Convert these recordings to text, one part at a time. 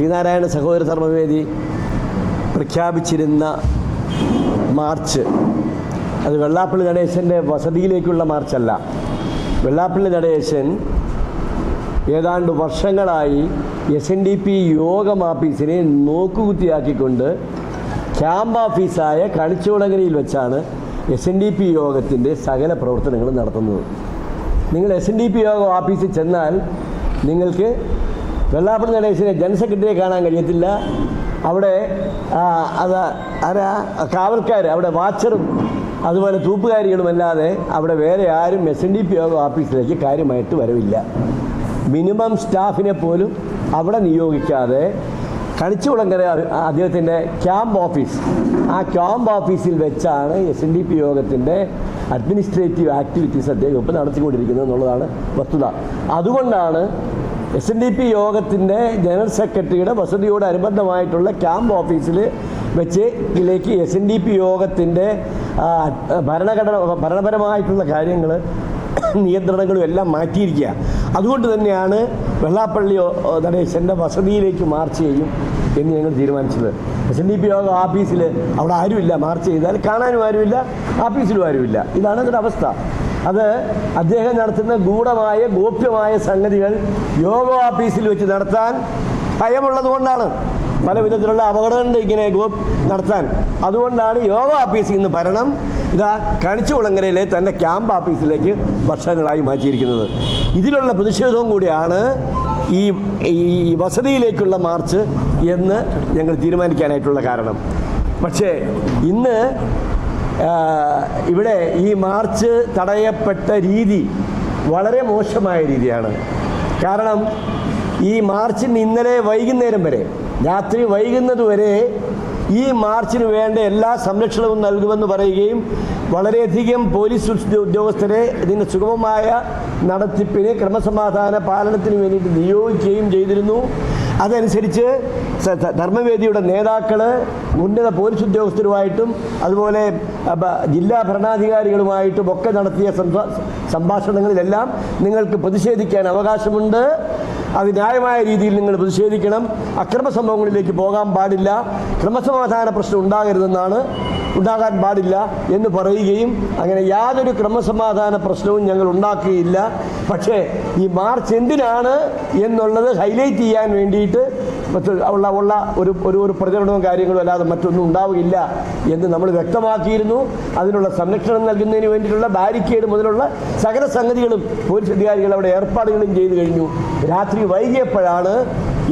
ശ്രീനാരായണ സഹോദര ധർമ്മവേദി പ്രഖ്യാപിച്ചിരുന്ന മാർച്ച്. അത് വെള്ളാപ്പള്ളി നടേശന്റെ വസതിയിലേക്കുള്ള മാർച്ചല്ല. വെള്ളാപ്പള്ളി നടേശൻ ഏതാണ്ട് വർഷങ്ങളായി എസ് എൻ ഡി പി യോഗം ആഫീസിനെ നോക്കുകുത്തിയാക്കിക്കൊണ്ട് ക്യാമ്പ് ഓഫീസായ കണിച്ചുകുളങ്ങരയിൽ വെച്ചാണ് എസ് എൻ ഡി പി യോഗത്തിന്റെ സകല പ്രവർത്തനങ്ങളും നടത്തുന്നത്. നിങ്ങൾ എസ് എൻ ഡി പി യോഗ ഓഫീസിൽ ചെന്നാൽ നിങ്ങൾക്ക് വെള്ളാപ്പള്ളി നടേശനെ ജനറൽ സെക്രട്ടറിയെ കാണാൻ കഴിയത്തില്ല. അവിടെ അത് ആരാ? കാവൽക്കാർ അവിടെ വാച്ചറും അതുപോലെ തൂപ്പുകാരികളുമല്ലാതെ അവിടെ വേറെ ആരും എസ് എൻ ഡി പി ഓഫീസിലേക്ക് കാര്യമായിട്ട് വരവില്ല. മിനിമം സ്റ്റാഫിനെ പോലും അവിടെ നിയോഗിക്കാതെ കണിച്ചുകുളങ്കര അദ്ദേഹത്തിന്റെ ക്യാമ്പ് ഓഫീസ്. ആ ക്യാമ്പ് ഓഫീസിൽ വെച്ചാണ് എസ് എൻ ഡി പി യോഗത്തിന്റെ അഡ്മിനിസ്ട്രേറ്റീവ് ആക്ടിവിറ്റീസ് അദ്ദേഹം ഇപ്പം നടത്തിക്കൊണ്ടിരിക്കുന്നത് എന്നുള്ളതാണ് വസ്തുത. അതുകൊണ്ടാണ് എസ് എൻ ഡി പി യോഗത്തിന്റെ ജനറൽ സെക്രട്ടറിയുടെ വസതിയോട് അനുബന്ധമായിട്ടുള്ള ക്യാമ്പ് ഓഫീസിൽ വെച്ച് ഇതിലേക്ക് എസ് എൻ ഡി പി യോഗത്തിന്റെ ഭരണഘടന ഭരണപരമായിട്ടുള്ള കാര്യങ്ങൾ നിയന്ത്രണങ്ങളും എല്ലാം മാറ്റിയിരിക്കുക. അതുകൊണ്ട് തന്നെയാണ് വെള്ളാപ്പള്ളി നടേശന്റെ വസതിയിലേക്ക് മാർച്ച് ചെയ്യും എന്ന് ഞങ്ങൾ തീരുമാനിച്ചത്. എസ് എൻ ഡി പി യോഗ ഓഫീസിൽ അവിടെ ആരുമില്ല മാർച്ച് ചെയ്താൽ കാണാനും ആരുമില്ല ഓഫീസിലും ആരുമില്ല. ഇതാണ് അതിന്റെ അവസ്ഥ. അത് അദ്ദേഹം നടത്തുന്ന ഗൂഢമായ ഗോപ്യമായ സംഗതികൾ യോഗ ഓഫീസിൽ വെച്ച് നടത്താൻ ഭയമുള്ളത് കൊണ്ടാണ്. പല വിധത്തിലുള്ള അപകടങ്ങളുണ്ട് ഇങ്ങനെ ഗോപ് നടത്താൻ. അതുകൊണ്ടാണ് യോഗ ഓഫീസിൽ നിന്ന് ഭരണം ഇതാ കണിച്ചുകുളങ്ങരയിലെ തന്റെ ക്യാമ്പ് ഓഫീസിലേക്ക് വർഷങ്ങളായി മാറ്റിയിരിക്കുന്നത്. ഇതിലുള്ള പ്രതിഷേധവും കൂടിയാണ് ഈ ഈ വസതിയിലേക്കുള്ള മാർച്ച് എന്ന് ഞങ്ങൾ തീരുമാനിക്കാനായിട്ടുള്ള കാരണം. പക്ഷേ ഇന്ന് ഇവിടെ ഈ മാർച്ച് തടയപ്പെട്ട രീതി വളരെ മോശമായ രീതിയാണ്. കാരണം ഈ മാർച്ചിന് ഇന്നലെ വൈകുന്നേരം വരെ രാത്രി വൈകുന്നത് വരെ ഈ മാർച്ചിന് വേണ്ട എല്ലാ സംരക്ഷണവും നൽകുമെന്ന് പറയുകയും വളരെയധികം പോലീസ് ഉദ്യോഗസ്ഥരെ ഇതിന്റെ സുഗമമായ നടത്തിപ്പിന് ക്രമസമാധാന പാലനത്തിന് വേണ്ടിയിട്ട് നിയോഗിക്കുകയും ചെയ്തിരുന്നു. അതനുസരിച്ച് ധർമ്മവേദിയുടെ നേതാക്കൾ ഉന്നത പോലീസ് ഉദ്യോഗസ്ഥരുമായിട്ടും അതുപോലെ ജില്ലാ ഭരണാധികാരികളുമായിട്ടും ഒക്കെ നടത്തിയ സംഭാഷണങ്ങളിലെല്ലാം നിങ്ങൾക്ക് പ്രതിഷേധിക്കാൻ അവകാശമുണ്ട്. അത് ന്യായമായ രീതിയിൽ നിങ്ങൾ പ്രതിഷേധിക്കണം. അക്രമ സംഭവങ്ങളിലേക്ക് പോകാൻ പാടില്ല. ക്രമസമാധാന പ്രശ്നം ഉണ്ടാകരുതെന്നാണ് ഉണ്ടാകാൻ പാടില്ല എന്ന് പറയുകയും അങ്ങനെ യാതൊരു ക്രമസമാധാന പ്രശ്നവും ഞങ്ങൾ ഉണ്ടാക്കുകയില്ല. പക്ഷേ ഈ മാർച്ച് എന്തിനാണ് എന്നുള്ളത് ഹൈലൈറ്റ് ചെയ്യാൻ വേണ്ടിയിട്ട് ഉള്ള ഉള്ള ഒരു ഒരു ഒരു പ്രചരണവും കാര്യങ്ങളും അല്ലാതെ മറ്റൊന്നും ഉണ്ടാവുകയില്ല എന്ന് നമ്മൾ വ്യക്തമാക്കിയിരുന്നു. അതിനുള്ള സംരക്ഷണം നൽകുന്നതിന് വേണ്ടിയിട്ടുള്ള ബാരിക്കേഡ് മുതലുള്ള സകല സംഗതികളും പോലീസ് അധികാരികൾ അവിടെ ഏർപ്പാടുകളും ചെയ്തു കഴിഞ്ഞു. രാത്രി വൈകിയപ്പോഴാണ്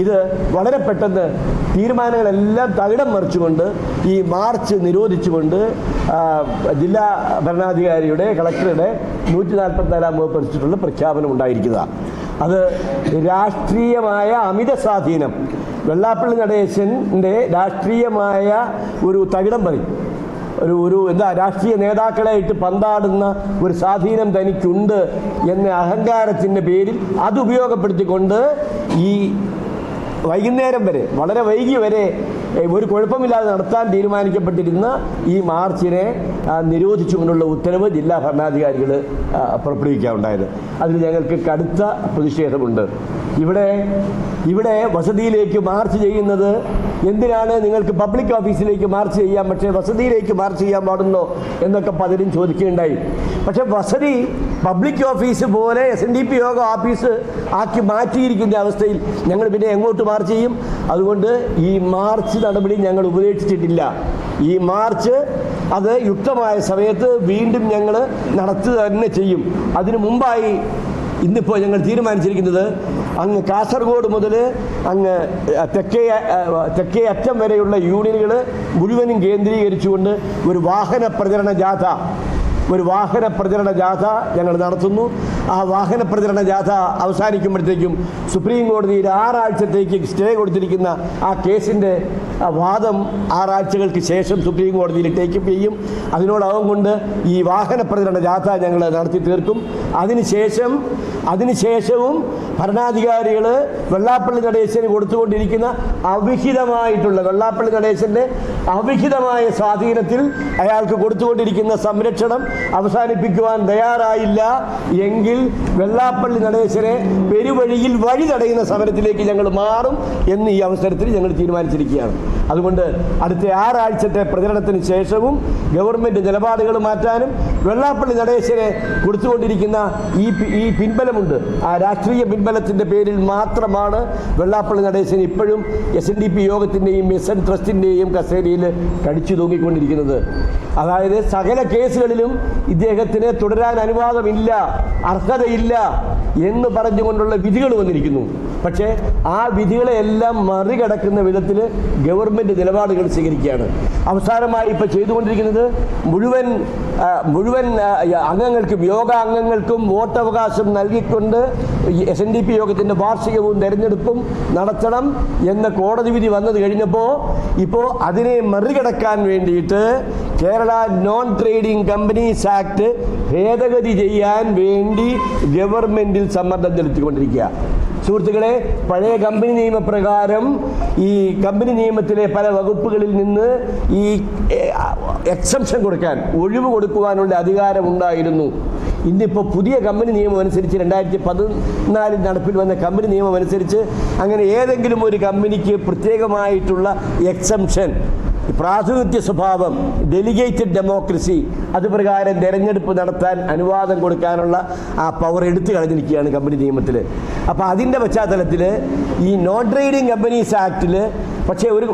ഇത് വളരെ പെട്ടെന്ന് തീരുമാനങ്ങളെല്ലാം തകിടം മറിച്ചുകൊണ്ട് ഈ മാർച്ച് നിരോധിച്ചുകൊണ്ട് ജില്ലാ ഭരണാധികാരിയുടെ കളക്ടറുടെ നൂറ്റി നാൽപ്പത്തിനാലാം വകുപ്പ് അനുസരിച്ചിട്ടുള്ള പ്രഖ്യാപനം ഉണ്ടായിരിക്കുക. അത് രാഷ്ട്രീയമായ അമിത സ്വാധീനം. വെള്ളാപ്പള്ളി നടേശന്റെ രാഷ്ട്രീയമായ ഒരു തകിടം പറയും ഒരു ഒരു എന്താ രാഷ്ട്രീയ നേതാക്കളെ ഇട്ട് പന്താടുന്ന ഒരു സ്വാധീനം തനിക്കുണ്ട് എന്ന അഹങ്കാരത്തിന്റെ പേരിൽ അത് ഉപയോഗപ്പെടുത്തിക്കൊണ്ട് ഈ വൈകുന്നേരം വരെ വളരെ വൈകി വരെ ഒരു കുഴപ്പമില്ലാതെ നടത്താൻ തീരുമാനിക്കപ്പെട്ടിരുന്ന ഈ മാർച്ചിനെ നിരോധിച്ചു നിരോധിച്ചുകൊണ്ടുള്ള ഉത്തരവ് ജില്ലാ ഭരണാധികാരികൾ പുറപ്പെടുവിക്കാറുണ്ടായത്. അതിൽ ഞങ്ങൾക്ക് കടുത്ത പ്രതിഷേധമുണ്ട്. ഇവിടെ ഇവിടെ വസതിയിലേക്ക് മാർച്ച് ചെയ്യുന്നത് എന്തിനാണ്? നിങ്ങൾക്ക് പബ്ലിക് ഓഫീസിലേക്ക് മാർച്ച് ചെയ്യാം പക്ഷേ വസതിയിലേക്ക് മാർച്ച് ചെയ്യാൻ പാടുന്നോ എന്നൊക്കെ പലരും ചോദിക്കുകയുണ്ടായി. പക്ഷേ വസതി പബ്ലിക് ഓഫീസ് പോലെ എസ് എൻ ഡി പി യോഗ ഓഫീസ് ആക്കി മാറ്റിയിരിക്കുന്ന അവസ്ഥയിൽ ഞങ്ങൾ പിന്നെ എങ്ങോട്ട് മാർച്ച് ചെയ്യും? അതുകൊണ്ട് ഈ മാർച്ച് നടപടി ഞങ്ങൾ ഉപദേശിച്ചിട്ടില്ല ഈ മാർച്ച് അത് യുക്തമായ സമയത്ത് വീണ്ടും ഞങ്ങൾ നടത്തുക തന്നെ ചെയ്യും. അതിനു മുമ്പായി ഇന്നിപ്പോൾ ഞങ്ങൾ തീരുമാനിച്ചിരിക്കുന്നത് അങ്ങ് കാസർഗോഡ് മുതൽ അങ്ങ് തെക്കേ തെക്കേ അറ്റം വരെയുള്ള യൂണിയനുകൾ മുഴുവനും കേന്ദ്രീകരിച്ചുകൊണ്ട് ഒരു വാഹന പ്രചരണ ജാഥ ഒരു വാഹന പ്രചരണ ജാഥ ഞങ്ങൾ നടത്തുന്നു. ആ വാഹന പ്രചരണ ജാഥ അവസാനിക്കുമ്പോഴത്തേക്കും സുപ്രീം കോടതിയിൽ ആറാഴ്ചത്തേക്ക് സ്റ്റേ കൊടുത്തിരിക്കുന്ന ആ കേസിന്റെ വാദം ആറാഴ്ചകൾക്ക് ശേഷം സുപ്രീം കോടതിയിൽ ടേക്കപ്പ് ചെയ്യും. അതിനോടകം കൊണ്ട് ഈ വാഹന പ്രചരണ ജാഥ ഞങ്ങൾ നടത്തി തീർക്കും. അതിനുശേഷം അതിനുശേഷവും ഭരണാധികാരികൾ വെള്ളാപ്പള്ളി നടേശന് കൊടുത്തുകൊണ്ടിരിക്കുന്ന അവിഹിതമായിട്ടുള്ള വെള്ളാപ്പള്ളി നടേശന്റെ അവിഹിതമായ സ്വാധീനത്തിൽ അയാൾക്ക് കൊടുത്തുകൊണ്ടിരിക്കുന്ന സംരക്ഷണം അവസാനിപ്പിക്കുവാൻ തയ്യാറായില്ല. എങ്കിൽ വെള്ളാപ്പള്ളി നടേശ്വരെ പെരുവഴിയിൽ വഴി തടയുന്ന സമരത്തിലേക്ക് ഞങ്ങൾ മാറും എന്ന് ഈ അവസരത്തിൽ ഞങ്ങൾ തീരുമാനിച്ചിരിക്കുകയാണ്. അതുകൊണ്ട് അടുത്ത ആറാഴ്ചത്തെ പ്രചരണത്തിന് ശേഷവും ഗവൺമെന്റ് നിലപാടുകൾ മാറ്റാനും വെള്ളാപ്പള്ളി നടേശനെ കൊടുത്തുകൊണ്ടിരിക്കുന്ന ഈ ഈ പിൻബലമുണ്ട്. ആ രാഷ്ട്രീയ പിൻബലത്തിന്റെ പേരിൽ മാത്രമാണ് വെള്ളാപ്പള്ളി നടേശൻ ഇപ്പോഴും എസ് എൻ ഡി പി യോഗത്തിന്റെയും എസ് എൻ ട്രസ്റ്റിന്റെയും കസേരയിൽ കടിച്ചു തൂങ്ങിക്കൊണ്ടിരിക്കുന്നത്. അതായത് സകല കേസുകളിലും ഇദ്ദേഹത്തിന് തുടരാൻ അനുവാദമില്ല. അർഹതയില്ല എന്ന് പറഞ്ഞുകൊണ്ടുള്ള വിധികൾ വന്നിരിക്കുന്നു. പക്ഷേ ആ വിധികളെ എല്ലാം മറികടക്കുന്ന വിധത്തിൽ ഗവൺമെന്റ് നിലപാടുകൾ സ്വീകരിക്കുകയാണ്. അവസാനമായി ഇപ്പോൾ ചെയ്തുകൊണ്ടിരിക്കുന്നത് മുഴുവൻ മുഴുവൻ അംഗങ്ങൾക്കും യോഗ അംഗങ്ങൾക്കും വോട്ടവകാശം നൽകിക്കൊണ്ട് എസ് എൻ ഡി പി യോഗത്തിന്റെ വാർഷികവും തെരഞ്ഞെടുപ്പും നടത്തണം എന്ന കോടതി വിധി വന്നത് കഴിഞ്ഞപ്പോൾ ഇപ്പോൾ അതിനെ മറികടക്കാൻ വേണ്ടിയിട്ട് Kerala non trading companies act ഭേദഗതി ചെയ്യാൻ വേണ്ടി ഗവൺമെന്റിൽ സമ്മർദ്ദം ചെലുത്തിക്കൊണ്ടിരിക്കുക. സുഹൃത്തുക്കളെ പഴയ കമ്പനി നിയമപ്രകാരം ഈ കമ്പനി നിയമത്തിലെ പല വകുപ്പുകളിൽ നിന്ന് ഈ എക്സംഷൻ കൊടുക്കാൻ ഒഴിവ് കൊടുക്കുവാനുള്ള അധികാരം ഉണ്ടായിരുന്നു ഇന്നിപ്പോൾ പുതിയ കമ്പനി നിയമം അനുസരിച്ച് രണ്ടായിരത്തി പതിനാലിൽ നടപ്പിൽ വന്ന കമ്പനി നിയമം അനുസരിച്ച് അങ്ങനെ ഏതെങ്കിലും ഒരു കമ്പനിക്ക് പ്രത്യേകമായിട്ടുള്ള എക്സംഷൻ പ്രാതിനിധ്യ സ്വഭാവം ഡെലിഗേറ്റഡ് ഡെമോക്രസി അത് പ്രകാരം തെരഞ്ഞെടുപ്പ് നടത്താൻ അനുവാദം കൊടുക്കാനുള്ള ആ പവർ എടുത്തു കളഞ്ഞിരിക്കുകയാണ് കമ്പനി നിയമത്തിൽ അപ്പോൾ അതിന്റെ പശ്ചാത്തലത്തിൽ ഈ നോൺ ട്രേഡിംഗ് കമ്പനീസ് ആക്ടിൽ പക്ഷേ ഒരു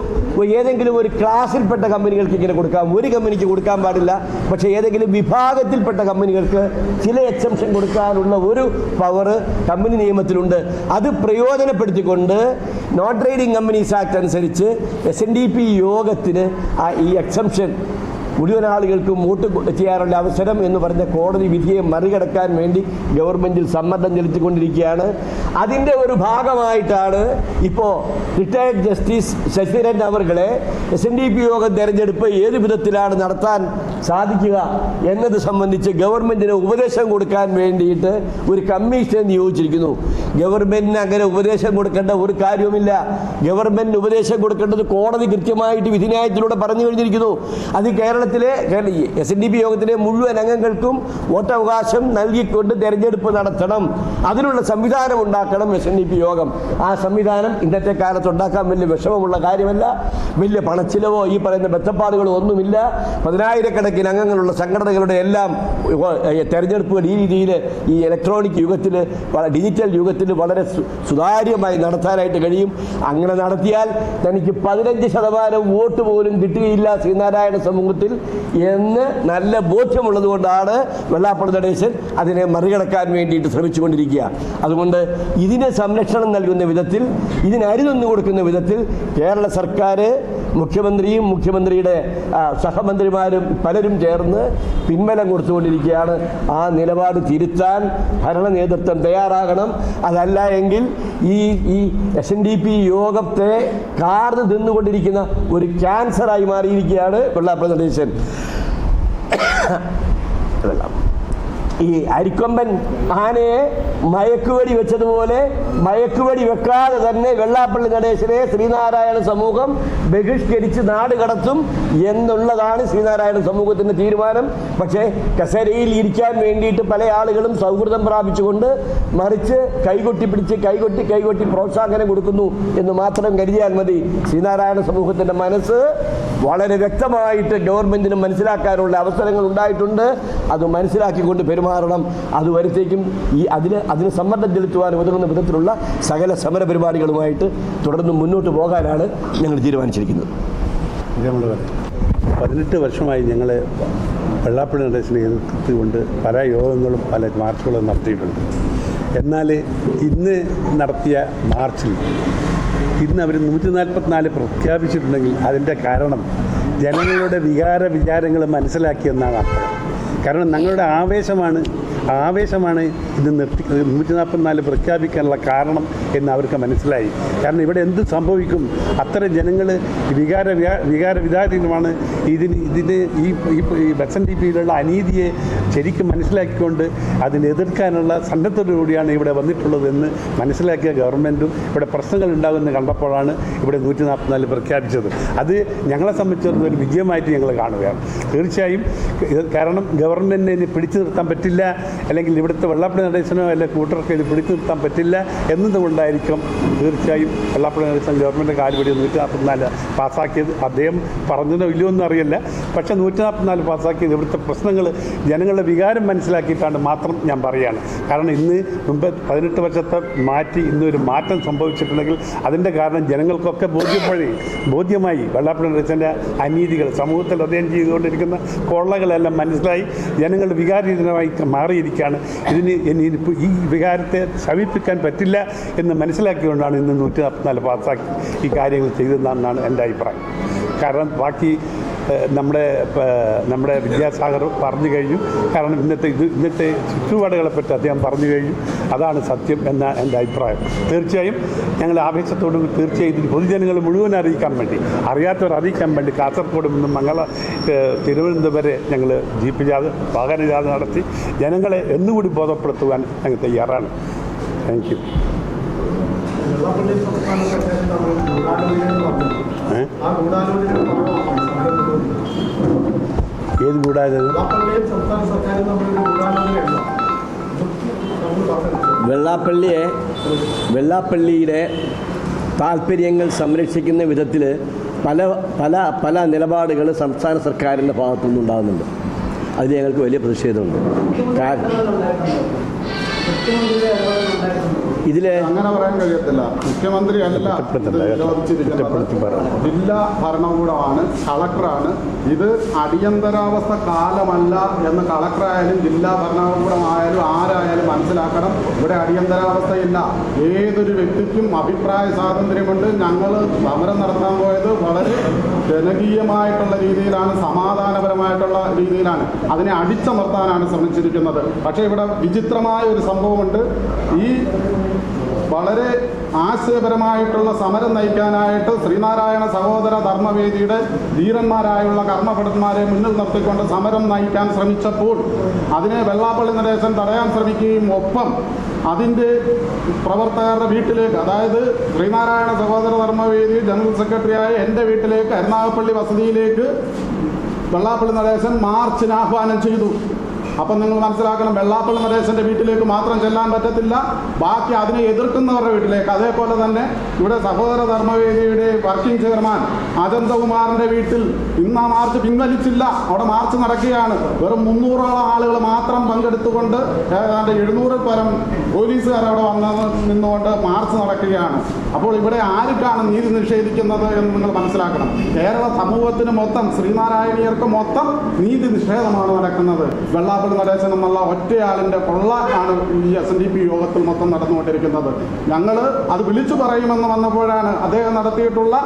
ഏതെങ്കിലും ഒരു ക്ലാസിൽപ്പെട്ട കമ്പനികൾക്ക് ഇങ്ങനെ കൊടുക്കാം ഒരു കമ്പനിക്ക് കൊടുക്കാൻ പാടില്ല. പക്ഷേ ഏതെങ്കിലും വിഭാഗത്തിൽപ്പെട്ട കമ്പനികൾക്ക് ചില എക്സംഷൻ കൊടുക്കാനുള്ള ഒരു പവർ കമ്പനി നിയമത്തിലുണ്ട്. അത് പ്രയോജനപ്പെടുത്തിക്കൊണ്ട് നോൺ ട്രേഡിംഗ് കമ്പനീസ് ആക്ട് അനുസരിച്ച് എസ് എൻ ഡി പി യോഗത്തിന് ഈ എക്സംഷൻ മുഴുവൻ വോട്ട് ചെയ്യാനുള്ള അവസരം എന്ന് പറഞ്ഞ കോടതി വിധിയെ മറികടക്കാൻ വേണ്ടി ഗവൺമെന്റിൽ സമ്മർദ്ദം ചെലുത്തിക്കൊണ്ടിരിക്കുകയാണ്. അതിന്റെ ഒരു ഭാഗമായിട്ടാണ് ഇപ്പോൾ റിട്ടയർഡ് ജസ്റ്റിസ് ശശിധരൻ അവർകളെ എസ് എൻ ഡി പി യോഗം തെരഞ്ഞെടുപ്പ് ഏത് വിധത്തിലാണ് നടത്താൻ സാധിക്കുക എന്നത് സംബന്ധിച്ച് ഗവൺമെന്റിന് ഉപദേശം കൊടുക്കാൻ വേണ്ടിയിട്ട് ഒരു കമ്മീഷൻ നിയോഗിച്ചിരിക്കുന്നു. ഗവൺമെന്റിന് അങ്ങനെ ഉപദേശം കൊടുക്കേണ്ട ഒരു കാര്യവുമില്ല. ഗവൺമെന്റിന് ഉപദേശം കൊടുക്കേണ്ടത് കോടതി കൃത്യമായിട്ട് വിധിന്യായത്തിലൂടെ പറഞ്ഞു കഴിഞ്ഞിരിക്കുന്നു. അത് കേരളത്തിലെ എസ് എൻ ഡി പി യോഗത്തിലെ മുഴുവൻ അംഗങ്ങൾക്കും വോട്ടവകാശം നൽകിക്കൊണ്ട് തെരഞ്ഞെടുപ്പ് നടത്തണം. അതിനുള്ള സംവിധാനം ഉണ്ടാക്കണം എസ് എൻ ഡി പി യോഗം. ആ സംവിധാനം ഇന്നത്തെ കാലത്ത് ഉണ്ടാക്കാൻ വലിയ വിഷമമുള്ള കാര്യമല്ല. വലിയ പണച്ചിലവോ ഈ പറയുന്ന ബന്ധപ്പാടുകളോ ഒന്നുമില്ല. പതിനായിരക്കണക്കിന് അംഗങ്ങളുള്ള സംഘടനകളുടെ എല്ലാം തെരഞ്ഞെടുപ്പുകൾ ഈ രീതിയിൽ ഈ ഇലക്ട്രോണിക് യുഗത്തിൽ ഡിജിറ്റൽ യുഗത്തിൽ വളരെ സുതാര്യമായി നടത്താനായിട്ട് കഴിയും. അങ്ങനെ നടത്തിയാൽ തനിക്ക് പതിനഞ്ച് ശതമാനം വോട്ട് പോലും കിട്ടുകയില്ല ശ്രീനാരായണ സമൂഹത്തിൽ. എന്ന് നല്ല ബോധ്യമുള്ളത് കൊണ്ടാണ് വെള്ളാപ്പള്ളി നടേശൻ അതിനെ മറികടക്കാൻ വേണ്ടിയിട്ട് ശ്രമിച്ചുകൊണ്ടിരിക്കുക. അതുകൊണ്ട് ഇതിന് സംരക്ഷണം നൽകുന്ന വിധത്തിൽ ഇതിന് അരുതൊന്നു കൊടുക്കുന്ന വിധത്തിൽ കേരള സർക്കാർ മുഖ്യമന്ത്രിയും മുഖ്യമന്ത്രിയുടെ സഹമന്ത്രിമാരും പലരും ചേർന്ന് പിൻബലം കൊടുത്തുകൊണ്ടിരിക്കുകയാണ്. ആ നിലപാട് തിരുത്താൻ ഭരണ നേതൃത്വം തയ്യാറാകണം. അതല്ല എങ്കിൽ ഈ ഈ എസ് എൻ ഡി പി യോഗത്തെ കാർന്ന് തിന്നുകൊണ്ടിരിക്കുന്ന ഒരു ക്യാൻസറായി മാറിയിരിക്കുകയാണ് വെള്ളാപ്പള്ളി നടേശൻ. വെള്ളം ഈ അരിക്കൊമ്പൻ ആനയെ മയക്കുവടി വെച്ചതുപോലെ മയക്കുവടി വെക്കാതെ തന്നെ വെള്ളാപ്പള്ളി നടേശനെ ശ്രീനാരായണ സമൂഹം ബഹിഷ്കരിച്ച് നാട് കടത്തും എന്നുള്ളതാണ് ശ്രീനാരായണ സമൂഹത്തിന്റെ തീരുമാനം. പക്ഷേ കസേരയിൽ ഇരിക്കാൻ വേണ്ടിയിട്ട് പല ആളുകളും സൗഹൃദം പ്രാപിച്ചുകൊണ്ട് മറിച്ച് കൈകൊട്ടി പിടിച്ച് കൈകൊട്ടി കൈകൊട്ടി പ്രോത്സാഹനം കൊടുക്കുന്നു എന്ന് മാത്രം കരുതിയാൽ മതി. ശ്രീനാരായണ സമൂഹത്തിന്റെ മനസ്സ് വളരെ വ്യക്തമായിട്ട് ഗവൺമെന്റിന് മനസ്സിലാക്കാനുള്ള അവസരങ്ങൾ ഉണ്ടായിട്ടുണ്ട്. അത് മനസ്സിലാക്കിക്കൊണ്ട് പെരുമാറണം. അതുവരത്തേക്കും ഈ അതിന് അതിന് സമ്മർദ്ദം ചെലുത്തുവാൻ ഉതകുന്ന വിധത്തിലുള്ള സകല സമര പരിപാടികളുമായിട്ട് തുടർന്ന് മുന്നോട്ട് പോകാനാണ് ഞങ്ങൾ തീരുമാനിച്ചിരിക്കുന്നത്. പതിനെട്ട് വർഷമായി ഞങ്ങൾ വെള്ളാപ്പള്ളി നടേശനെ എതിർത്തുകൊണ്ട് പല യോഗങ്ങളും പല മാർച്ചുകളും നടത്തിയിട്ടുണ്ട്. എന്നാൽ ഇന്ന് നടത്തിയ മാർച്ചിൽ ഇന്ന് അവർ നൂറ്റി നാൽപ്പത്തിനാല് പ്രഖ്യാപിച്ചിട്ടുണ്ടെങ്കിൽ അതിന്റെ കാരണം ജനങ്ങളുടെ വികാര വിചാരങ്ങൾ മനസ്സിലാക്കിയെന്നാണ് അർത്ഥം. കാരണം ഞങ്ങളുടെ ആവേശമാണ് ആവേശമാണ് ഇത് നിർത്തി നൂറ്റി നാൽപ്പത്തിനാല് പ്രഖ്യാപിക്കാനുള്ള കാരണം എന്ന് അവർക്ക് മനസ്സിലായി. കാരണം ഇവിടെ എന്ത് സംഭവിക്കും? അത്തരം ജനങ്ങൾ വികാര വികാ- വികാര വിധാരമാണ് ഇതിന് ഇതിന് ഈ ഈ ബസ് എൻ ഡി പിയിലുള്ള അനീതിയെ ശരിക്കും മനസ്സിലാക്കിക്കൊണ്ട് അതിനെ എതിർക്കാനുള്ള സന്നദ്ധതയോടെയാണ് ഇവിടെ വന്നിട്ടുള്ളതെന്ന് മനസ്സിലാക്കിയ ഗവൺമെന്റും ഇവിടെ പ്രശ്നങ്ങൾ ഉണ്ടാകുമെന്ന് കണ്ടപ്പോഴാണ് ഇവിടെ നൂറ്റി നാൽപ്പത്തിനാല് പ്രഖ്യാപിച്ചത്. അത് ഞങ്ങളെ സംബന്ധിച്ചിടത്തോളം ഒരു വിജയമായിട്ട് ഞങ്ങൾ കാണുകയാണ്. തീർച്ചയായും കാരണം ഗവൺമെന്റിനെ പിടിച്ചു നിർത്താൻ പറ്റില്ല. അല്ലെങ്കിൽ ഇവിടുത്തെ വെള്ളാപ്പള്ളി നടേശനോ അല്ലെ കൂട്ടർക്ക് ഇത് പിടിച്ചു നിർത്താൻ പറ്റില്ല എന്നതുകൊണ്ടായിരിക്കും തീർച്ചയായും വെള്ളാപ്പള്ളി നടേശൻ ഗവൺമെന്റ് കാലുപടി നൂറ്റി നാൽപ്പത്തിനാല് പാസ്സാക്കിയത് അദ്ദേഹം പറഞ്ഞതോ ഇല്ലയോ എന്ന് അറിയില്ല പക്ഷേ നൂറ്റി നാൽപ്പത്തിനാല് പാസ്സാക്കിയത് ഇവിടുത്തെ പ്രശ്നങ്ങൾ ജനങ്ങളുടെ വികാരം മനസ്സിലാക്കിയിട്ടാണ് മാത്രം ഞാൻ പറയുകയാണ്. കാരണം ഇന്ന് മുമ്പ് പതിനെട്ട് വർഷത്തെ മാറ്റി ഇന്നൊരു മാറ്റം സംഭവിച്ചിട്ടുണ്ടെങ്കിൽ അതിന്റെ കാരണം ജനങ്ങൾക്കൊക്കെ ബോധ്യപ്പെടി ബോധ്യമായി വെള്ളാപ്പള്ളി നടേശന്റെ അനീതികൾ സമൂഹത്തിൽ അദ്ദേഹം ചെയ്തുകൊണ്ടിരിക്കുന്ന കൊള്ളകളെല്ലാം മനസ്സിലായി ജനങ്ങൾ വികാരീതമായി മാറിയിരിക്കുകയാണ്. ഇതിന് ഇനി ഈ വികാരത്തെ ശമിപ്പിക്കാൻ പറ്റില്ല എന്ന് മനസ്സിലാക്കിക്കൊണ്ടാണ് ഇന്ന് നൂറ്റി നാൽപ്പത്തിനാല് പാസ്സാക്കി ഈ കാര്യങ്ങൾ ചെയ്തതെന്നാണ് എന്റെ അഭിപ്രായം. കാരണം ബാക്കി നമ്മുടെ നമ്മുടെ വിദ്യാസാഗർ പറഞ്ഞു കഴിഞ്ഞു. കാരണം ഇന്നത്തെ ഇത് ഇന്നത്തെ ചുറ്റുപാടുകളെ പറ്റി അദ്ദേഹം പറഞ്ഞു കഴിഞ്ഞു. അതാണ് സത്യം എന്ന എന്റെ അഭിപ്രായം. തീർച്ചയായും ഞങ്ങൾ ആവേശത്തോട് തീർച്ചയായും ഇതിന് പൊതുജനങ്ങൾ മുഴുവൻ അറിയിക്കാൻ വേണ്ടി അറിയാത്തവർ അറിയിക്കാൻ വേണ്ടി കാസർഗോഡ് നിന്നും മംഗള ഏഹ്, തിരുവനന്തപുരം വരെ ഞങ്ങൾ ജീപ്പ് ജാഥ വാഹന ജാഥ നടത്തി ജനങ്ങളെ എന്നുകൂടി ബോധപ്പെടുത്തുവാൻ ഞങ്ങൾ തയ്യാറാണ്. താങ്ക് യു വെള്ളാപ്പള്ളി നമ്മൾ ഗൂഢാലോചന വെള്ളാപ്പള്ളിയെ വെള്ളാപ്പള്ളിയുടെ താല്പര്യങ്ങൾ സംരക്ഷിക്കുന്ന വിധത്തിൽ പല പല പല നിലപാടുകൾ സംസ്ഥാന സർക്കാരിന്റെ ഭാഗത്തുനിന്ന് ഉണ്ടാകുന്നുണ്ട്. അതിൽ ഞങ്ങൾക്ക് വലിയ പ്രതിഷേധമുണ്ട്. കാരണം ഇതിൽ അങ്ങനെ പറയാൻ കഴിയത്തില്ല. മുഖ്യമന്ത്രി അല്ല ജില്ലാ ഭരണകൂടമാണ് കളക്ടറാണ്. ഇത് അടിയന്തരാവസ്ഥ കാലമല്ല എന്ന് കളക്ടറായാലും ജില്ലാ ഭരണകൂടമായാലും ആരായാലും മനസ്സിലാക്കണം. ഇവിടെ അടിയന്തരാവസ്ഥയില്ല. ഏതൊരു വ്യക്തിക്കും അഭിപ്രായ സ്വാതന്ത്ര്യമുണ്ട്. ഞങ്ങൾ സമരം നടത്താൻ പോയത് വളരെ ജനകീയമായിട്ടുള്ള രീതിയിലാണ് സമാധാനപരമായിട്ടുള്ള രീതിയിലാണ് അതിനെ അടിച്ചമർത്താനാണ് ശ്രമിച്ചിരിക്കുന്നത്. പക്ഷേ ഇവിടെ വിചിത്രമായ ഒരു സംഭവമുണ്ട്. ഈ വളരെ ആശയപരമായിട്ടുള്ള സമരം നയിക്കാനായിട്ട് ശ്രീനാരായണ സഹോദര ധർമ്മവേദിയുടെ ധീരന്മാരായുള്ള കർമ്മഭടന്മാരെ മുന്നിൽ നിർത്തിക്കൊണ്ട് സമരം നയിക്കാൻ ശ്രമിച്ചപ്പോൾ അതിനെ വെള്ളാപ്പള്ളി നടേശൻ തടയാൻ ശ്രമിക്കുകയും ഒപ്പം അതിന്റെ പ്രവർത്തകരുടെ വീട്ടിലേക്ക് അതായത് ശ്രീനാരായണ സഹോദര ധർമ്മവേദി ജനറൽ സെക്രട്ടറിയായ എന്റെ വീട്ടിലേക്ക് കരുനാഗപ്പള്ളി വസതിയിലേക്ക് വെള്ളാപ്പള്ളി നടേശൻ മാർച്ചിന് ആഹ്വാനം ചെയ്തു. അപ്പം നിങ്ങൾ മനസ്സിലാക്കണം വെള്ളാപ്പള്ളി നരേശന്റെ വീട്ടിലേക്ക് മാത്രം ചെല്ലാൻ പറ്റത്തില്ല. ബാക്കി അതിനെ എതിർക്കുന്നവരുടെ വീട്ടിലേക്ക്. അതേപോലെ തന്നെ ഇവിടെ സഹോദര ധർമ്മവേദിയുടെ വർക്കിംഗ് ചെയർമാൻ അജന്തകുമാറിന്റെ വീട്ടിൽ ഇന്ന് ആ മാർച്ച് പിൻവലിച്ചില്ല. അവിടെ മാർച്ച് നടക്കുകയാണ്. വെറും മുന്നൂറോളം ആളുകൾ മാത്രം പങ്കെടുത്തുകൊണ്ട് ഏതാണ്ട് എഴുന്നൂറിൽ പരം പോലീസുകാർ അവിടെ വന്ന് നിന്നുകൊണ്ട് മാർച്ച് നടക്കുകയാണ്. അപ്പോൾ ഇവിടെ ആർക്കാണ് നീതി നിഷേധിക്കുന്നത് എന്ന് നിങ്ങൾ മനസ്സിലാക്കണം. കേരള സമൂഹത്തിന് മൊത്തം ശ്രീനാരായണീയർക്ക് മൊത്തം നീതി നിഷേധമാണ് നടക്കുന്നത്. വെള്ളാപ്പള്ളി നടേശൻ എന്നുള്ള ഒറ്റയാളിന്റെ കൊള്ള ആണ് ഈ എസ് എൻ ഡി പി യോഗത്തിൽ മൊത്തം നടന്നുകൊണ്ടിരിക്കുന്നത്. ഞങ്ങൾ അത് വിളിച്ചു പറയുമെന്ന് വന്നപ്പോഴാണ് അദ്ദേഹം നടത്തിയിട്ടുള്ള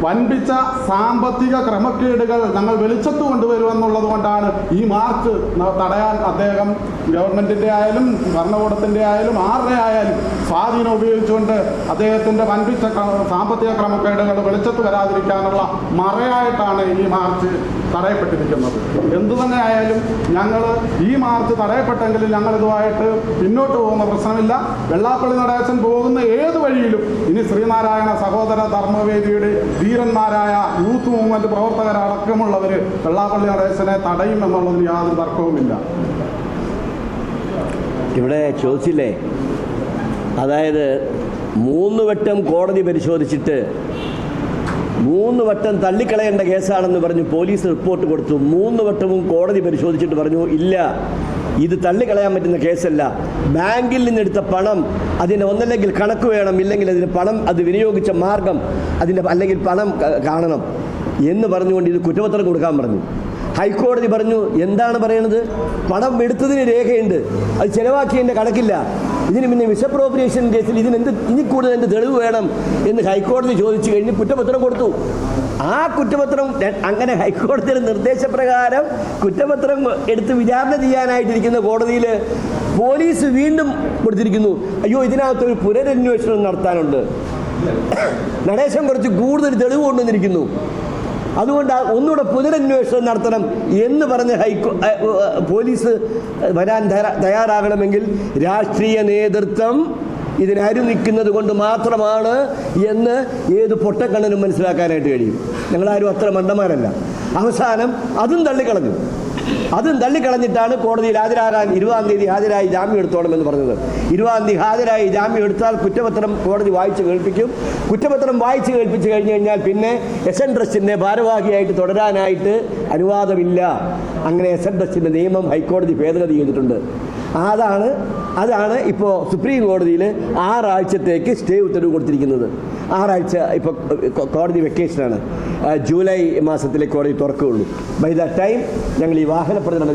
വൻപിച്ച സാമ്പത്തിക ക്രമക്കേടുകൾ ഞങ്ങൾ വെളിച്ചത്ത് കൊണ്ടുവരുമെന്നുള്ളത് കൊണ്ടാണ് ഈ മാർച്ച് തടയാൻ അദ്ദേഹം ഗവൺമെന്റിന്റെ ആയാലും ഭരണകൂടത്തിന്റെ ആയാലും ആരുടെ ആയാലും സ്വാധീനം ഉപയോഗിച്ചുകൊണ്ട് അദ്ദേഹത്തിന്റെ വൻപിച്ച സാമ്പത്തിക ക്രമക്കേടുകൾ വെളിച്ചത്ത് വരാതിരിക്കാനുള്ള മറയായിട്ടാണ് ഈ മാർച്ച് തടയപ്പെട്ടിരിക്കുന്നത്. എന്തു തന്നെ ആയാലും ഞങ്ങൾ ഈ മാർച്ച് തടയപ്പെട്ടെങ്കിലും ഞങ്ങൾ ഇതുമായിട്ട് പിന്നോട്ട് പോകുന്ന പ്രശ്നമില്ല. വെള്ളാപ്പള്ളി നടേശൻ പോകുന്ന ഏത് വഴിയിലും ഇനി ശ്രീനാരായണ സഹോദര ധർമ്മവേദിയുടെ ധീരന്മാരായ യൂത്ത് മൂവ്മെന്റ് പ്രവർത്തകരടക്കമുള്ളവർ വെള്ളാപ്പള്ളി നടേശനെ തടയും എന്നുള്ളതിന് യാതൊരു തർക്കവുമില്ല. ഇവിടെ ചോദിച്ചില്ലേ? അതായത് മൂന്ന് വട്ടം കോടതി പരിശോധിച്ചിട്ട് മൂന്ന് വട്ടം തള്ളിക്കളയേണ്ട കേസാണെന്ന് പറഞ്ഞു പോലീസ് റിപ്പോർട്ട് കൊടുത്തു. മൂന്ന് വട്ടവും കോടതി പരിശോധിച്ചിട്ട് പറഞ്ഞു ഇല്ല ഇത് തള്ളിക്കളയാൻ പറ്റുന്ന കേസല്ല. ബാങ്കിൽ നിന്നെടുത്ത പണം അതിന് ഒന്നല്ലെങ്കിൽ കണക്ക് വേണം ഇല്ലെങ്കിൽ അതിന് പണം അത് വിനിയോഗിച്ച മാർഗം അതിന്റെ അല്ലെങ്കിൽ പണം കാണണം എന്ന് പറഞ്ഞുകൊണ്ട് ഇത് കുറ്റപത്രം കൊടുക്കാൻ പറഞ്ഞു. ഹൈക്കോടതി പറഞ്ഞു എന്താണ് പറയുന്നത് പണം എടുത്തതിന് രേഖയുണ്ട്. അത് ചെലവാക്കിയതിന്റെ കണക്കില്ല. ഇതിന് പിന്നെ മിസ്അപ്രോപ്രിയേഷൻ കേസിൽ ഇതിന് എന്ത് ഇനി കൂടുതൽ എന്ത് തെളിവ് വേണം എന്ന് ഹൈക്കോടതി ചോദിച്ചു കഴിഞ്ഞ് കുറ്റപത്രം കൊടുത്തു. ആ കുറ്റപത്രം അങ്ങനെ ഹൈക്കോടതിയുടെ നിർദ്ദേശപ്രകാരം കുറ്റപത്രം എടുത്ത് വിചാരണ ചെയ്യാനായിട്ടിരിക്കുന്ന കോടതിയിൽ പോലീസ് വീണ്ടും കൊടുത്തിരിക്കുന്നു. അയ്യോ ഇതിനകത്ത് ഒരു പുനരന്വേഷണം നടത്താനുണ്ട്. നടേശം കുറച്ച് കൂടുതൽ തെളിവ് കൊണ്ടുവന്നിരിക്കുന്നു. അതുകൊണ്ട് ഒന്നുകൂടെ പുനരന്വേഷണം നടത്തണം എന്ന് പറഞ്ഞ് ഹൈക്കോ പോലീസ് വരാൻ തയ്യാ- തയ്യാറാകണമെങ്കിൽ രാഷ്ട്രീയ നേതൃത്വം ഇതിനരു നിൽക്കുന്നത് കൊണ്ട് മാത്രമാണ് എന്ന് ഏത് പൊട്ടക്കണ്ണനും മനസ്സിലാക്കാനായിട്ട് കഴിയും. ഞങ്ങളാരും അത്ര മണ്ടന്മാരല്ല. അവസാനം അതും തള്ളിക്കളഞ്ഞു. അതും തള്ളിക്കളഞ്ഞിട്ടാണ് കോടതിയിൽ ഹാജരാകാൻ ഇരുപതാം തീയതി ഹാജരായി ജാമ്യം എടുത്തോണമെന്ന് പറഞ്ഞത്. ഇരുപതാം തീയതി ഹാജരായി ജാമ്യം എടുത്താൽ കുറ്റപത്രം കോടതി വായിച്ച് കേൾപ്പിക്കും. കുറ്റപത്രം വായിച്ച് കേൾപ്പിച്ച് കഴിഞ്ഞു കഴിഞ്ഞാൽ പിന്നെ എസ് എൻ ട്രസ്റ്റിന്റെ ഭാരവാഹിയായിട്ട് തുടരാനായിട്ട് അനുവാദമില്ല. അങ്ങനെ എസ് എൻ ട്രസ്റ്റിന്റെ നിയമം ഹൈക്കോടതി ഭേദഗതി ചെയ്തിട്ടുണ്ട്. അതാണ് അതാണ് ഇപ്പോൾ സുപ്രീം കോടതിയിൽ ആറാഴ്ചത്തേക്ക് സ്റ്റേ ഉത്തരവ് കൊടുത്തിരിക്കുന്നത്. ആറാഴ്ച ഇപ്പോൾ കോടതി വെക്കേഷനാണ്. ജൂലൈ മാസത്തിലെ കോടതി തുറക്കുകയുള്ളൂ. ബൈ ദ ടൈം ഞങ്ങൾ ഈ വാഹന പ്രചരണ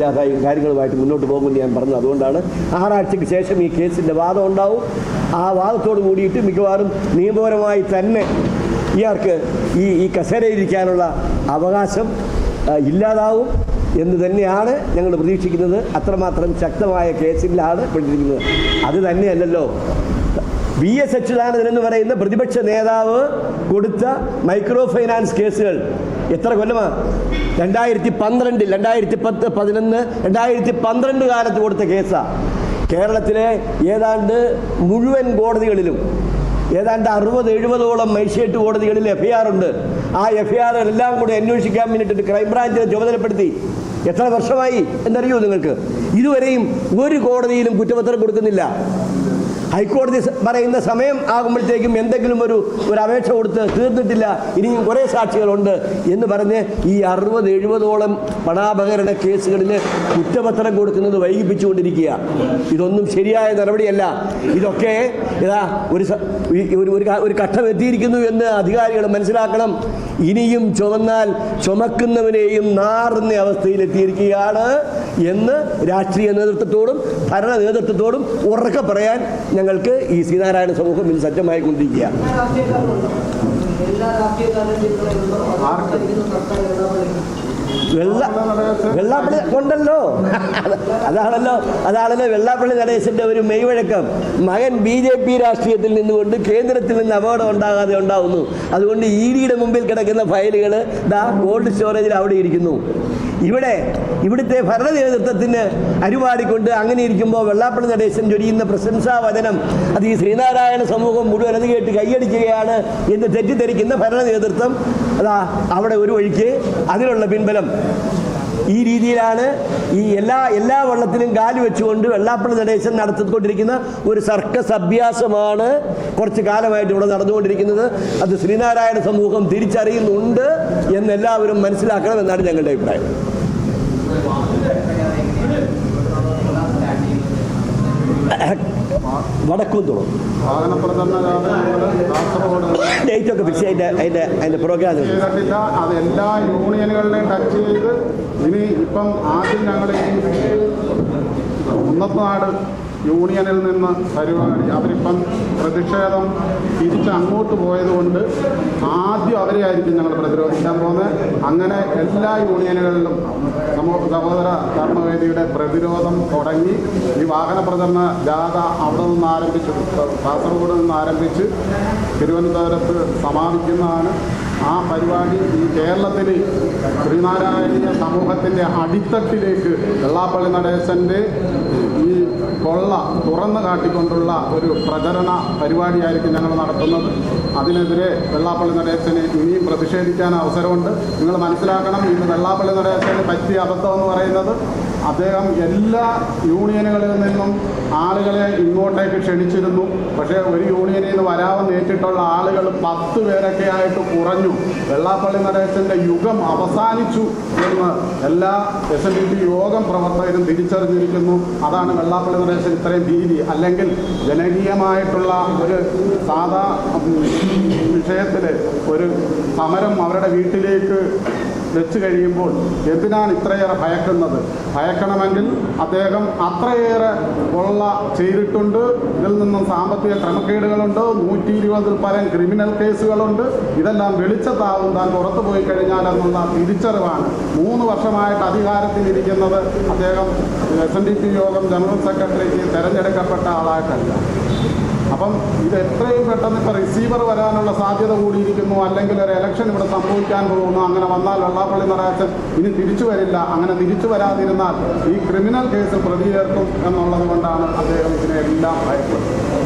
കാര്യങ്ങളുമായിട്ട് മുന്നോട്ട് പോകുമെന്ന് ഞാൻ പറഞ്ഞത് അതുകൊണ്ടാണ് ആറാഴ്ചയ്ക്ക് ശേഷം ഈ കേസിന്റെ വാദം ഉണ്ടാവും. ആ വാദത്തോട് കൂടിയിട്ട് മിക്കവാറും നിയമപരമായി തന്നെ ഇയാൾക്ക് ഈ ഈ കസേരയിരിക്കാനുള്ള അവകാശം ഇല്ലാതാവും. എന്ന് തന്നെയാണ് ഞങ്ങൾ പ്രതീക്ഷിക്കുന്നത്. അത്രമാത്രം ശക്തമായ കേസിലാണ് പെട്ടിരിക്കുന്നത്. അത് തന്നെയല്ലല്ലോ. വി എസ് അച്യുതാനന്ദൻ എന്ന് പറയുന്ന പ്രതിപക്ഷ നേതാവ് കൊടുത്ത മൈക്രോ ഫൈനാൻസ് കേസുകൾ. എത്ര കൊല്ലമാ? രണ്ടായിരത്തി പന്ത്രണ്ടിൽ രണ്ടായിരത്തി പത്ത് പതിനൊന്ന് രണ്ടായിരത്തി പന്ത്രണ്ട് കാലത്ത് കൊടുത്ത കേസാണ് കേരളത്തിലെ ഏതാണ്ട് മുഴുവൻ കോടതികളിലും ഏതാണ്ട് അറുപത് എഴുപതോളം മജിസ്ട്രേറ്റ് കോടതികളിൽ എഫ് ഉണ്ട്. ആ എഫ് കൂടെ കൂടി അന്വേഷിക്കാൻ വേണ്ടിയിട്ട് ക്രൈംബ്രാഞ്ചിനെ ചുമതലപ്പെടുത്തി. എത്ര വർഷമായി? എന്നറിയോ നിങ്ങൾക്ക്? ഇതുവരെയും ഒരു കോടതിയിലും കുറ്റപത്രം കൊടുക്കുന്നില്ല. ഹൈക്കോടതി പറയുന്ന സമയം ആകുമ്പോഴത്തേക്കും എന്തെങ്കിലും ഒരു ഒരു അപേക്ഷ കൊടുത്ത് തീർന്നിട്ടില്ല ഇനിയും കുറേ സാക്ഷികളുണ്ട് എന്ന് പറഞ്ഞ് ഈ അറുപത് എഴുപതോളം പണാപകരണ കേസുകളിൽ കുറ്റപത്രം കൊടുക്കുന്നത് വൈകിപ്പിച്ചുകൊണ്ടിരിക്കുക. ഇതൊന്നും ശരിയായ നടപടിയല്ല. ഇതൊക്കെ ഇതാ ഒരു ഒരു ഘട്ടം എത്തിയിരിക്കുന്നു എന്ന് അധികാരികൾ മനസ്സിലാക്കണം. ഇനിയും ചുമന്നാൽ ചുമക്കുന്നവനെയും നാറുന്ന അവസ്ഥയിൽ എത്തിയിരിക്കുകയാണ് എന്ന് രാഷ്ട്രീയ നേതൃത്വത്തോടും ഭരണ നേതൃത്വത്തോടും ഉറക്കെ പറയാൻ ഞങ്ങൾക്ക് ഈ ശ്രീനാരായണ സമൂഹം ഇന്ന് സജ്ജമായിക്കൊണ്ടിരിക്കുക. വെള്ള വെള്ളാപ്പള്ളി ഉണ്ടല്ലോ. അതാണല്ലോ അതാണല്ലോ വെള്ളാപ്പള്ളി നടേശന്റെ ഒരു മെയ്വഴക്കം മകൻ ബി ജെ പി രാഷ്ട്രീയത്തിൽ നിന്നുകൊണ്ട് കേന്ദ്രത്തിൽ നിന്ന് അപകടം ഉണ്ടാകാതെ ഉണ്ടാവുന്നു. അതുകൊണ്ട് ഇ ഡിയുടെ മുമ്പിൽ കിടക്കുന്ന ഫയലുകൾ ദാ കോൾഡ് സ്റ്റോറേജിൽ അവിടെ ഇരിക്കുന്നു. ഇവിടെ ഇവിടുത്തെ ഭരണ നേതൃത്വത്തിന് അരുവാടിക്കൊണ്ട് അങ്ങനെ ഇരിക്കുമ്പോൾ വെള്ളാപ്പള്ളി നടേശൻ ചൊരിയുന്ന പ്രശംസാ വചനം അത് ഈ ശ്രീനാരായണ സമൂഹം മുഴുവൻ അത് കേട്ട് കൈയടിക്കുകയാണ് എന്ന് തെറ്റിദ്ധരിക്കുന്ന ഭരണ നേതൃത്വം അതാ അവിടെ ഒരു വഴിക്ക് അതിനുള്ള പിൻബലം. ഈ രീതിയിലാണ് ഈ എല്ലാ എല്ലാ വള്ളത്തിലും കാൽ വെച്ചുകൊണ്ട് വെള്ളാപ്പള്ളി നടേശൻ നടത്തിക്കൊണ്ടിരിക്കുന്ന ഒരു സർക്കസ് അഭ്യാസമാണ് കുറച്ച് കാലമായിട്ട് ഇവിടെ നടന്നുകൊണ്ടിരിക്കുന്നത്. അത് ശ്രീനാരായണ സമൂഹം തിരിച്ചറിയുന്നുണ്ട് എന്നെല്ലാവരും മനസ്സിലാക്കണമെന്നാണ് ഞങ്ങളുടെ അഭിപ്രായം. വടക്കും കാസർഗോഡ് ഡേറ്റ് ഒക്കെ ഫിക്സ് അതിന്റെ അതിന്റെ അതിന്റെ പ്രോഗ്രാം എല്ലാ ടച്ച് ചെയ്ത് ഇനി ഇപ്പം ആദ്യം ഞങ്ങൾ ഈ ഉന്നത്തനാട് യൂണിയനിൽ നിന്ന് പരിപാടി അവരിപ്പം പ്രതിഷേധം തിരിച്ച് അങ്ങോട്ട് പോയതുകൊണ്ട് ആദ്യം അവരെ ആയിരിക്കും ഞങ്ങൾ പ്രതിരോധിക്കാൻ പോകുന്നത്. അങ്ങനെ എല്ലാ യൂണിയനുകളിലും നമുക്ക് സഹോദര കർമ്മവേദിയുടെ പ്രതിരോധം തുടങ്ങി. ഈ വാഹന പ്രചരണ ജാഥ അവിടെ നിന്ന് ആരംഭിച്ചു. കാസർഗോഡ് നിന്ന് ആരംഭിച്ച് തിരുവനന്തപുരത്ത് സമാപിക്കുന്നതാണ്. ആ പരിപാടി ഈ കേരളത്തിലെ ശ്രീനാരായണീയ സമൂഹത്തിന്റെ അടിത്തട്ടിലേക്ക് വെള്ളാപ്പള്ളി നടേശന്റെ ഈ കൊള്ള തുറന്നു കാട്ടിക്കൊണ്ടുള്ള ഒരു പ്രചരണ പരിപാടിയായിരിക്കും ഞങ്ങൾ നടത്തുന്നത്. അതിനെതിരെ വെള്ളാപ്പള്ളി നടേശന് ഇനിയും പ്രതിഷേധിക്കാൻ അവസരമുണ്ട്. നിങ്ങൾ മനസ്സിലാക്കണം ഇന്ന് വെള്ളാപ്പള്ളി നടേശന് പറ്റിയ അബദ്ധം എന്ന് പറയുന്നത് അദ്ദേഹം എല്ലാ യൂണിയനുകളിൽ നിന്നും ആളുകളെ ഇങ്ങോട്ടേക്ക് ക്ഷണിച്ചിരുന്നു. പക്ഷേ ഒരു യൂണിയനിൽ നിന്ന് വരാമെന്ന് ഏറ്റിട്ടുള്ള ആളുകൾ പത്ത് പേരൊക്കെ ആയിട്ട് കുറഞ്ഞു. വെള്ളാപ്പള്ളി നടേശന്റെ യുഗം അവസാനിച്ചു എന്ന് എല്ലാ എസ് എൻ ഡി പി യോഗം പ്രവർത്തകരും തിരിച്ചറിഞ്ഞിരിക്കുന്നു. അതാണ് വെള്ളാപ്പള്ളി നടേശൻ ഇത്രയും ഭീതി. അല്ലെങ്കിൽ ജനകീയമായിട്ടുള്ള ഒരു സാധാ വിഷയത്തിൽ ഒരു സമരം അവരുടെ വീട്ടിലേക്ക് വെച്ച് കഴിയുമ്പോൾ എന്തിനാണ് ഇത്രയേറെ ഭയക്കുന്നത്? ഭയക്കണമെങ്കിൽ അദ്ദേഹം അത്രയേറെ കൊള്ള ചെയ്തിട്ടുണ്ട്. ഇതിൽ നിന്നും സാമ്പത്തിക ക്രമക്കേടുകളുണ്ട്? നൂറ്റി ഇരുപതിൽ പരം ക്രിമിനൽ കേസുകളുണ്ട്. ഇതെല്ലാം വെളിച്ചത്താവും. താൻ പുറത്തു പോയി കഴിഞ്ഞാൽ എന്നുള്ള തിരിച്ചറിവാണ്. മൂന്ന് വർഷമായിട്ട് അധികാരത്തിൽ അധികാരത്തിലിരിക്കുന്നത് അദ്ദേഹം എസ് എൻ ഡി പി യോഗം ജനറൽ സെക്രട്ടറിക്ക് തെരഞ്ഞെടുക്കപ്പെട്ട ആളായിട്ടല്ല. അപ്പം ഇത് എത്രയും പെട്ടെന്ന് ഇപ്പോൾ റിസീവർ വരാനുള്ള സാധ്യത കൂടിയിരിക്കുന്നു. അല്ലെങ്കിൽ ഒരു ഇലക്ഷൻ ഇവിടെ സംഭവിക്കാൻ പോകുന്നു. അങ്ങനെ വന്നാൽ വെള്ളാപ്പള്ളി നടരാജൻ ഇനി തിരിച്ചു വരില്ല. അങ്ങനെ തിരിച്ചു വരാതിരുന്നാൽ ഈ ക്രിമിനൽ കേസ് പ്രതിചേർക്കും എന്നുള്ളത് കൊണ്ടാണ് അദ്ദേഹം ഇതിനെല്ലാം ഭയപ്പെടുന്നത്.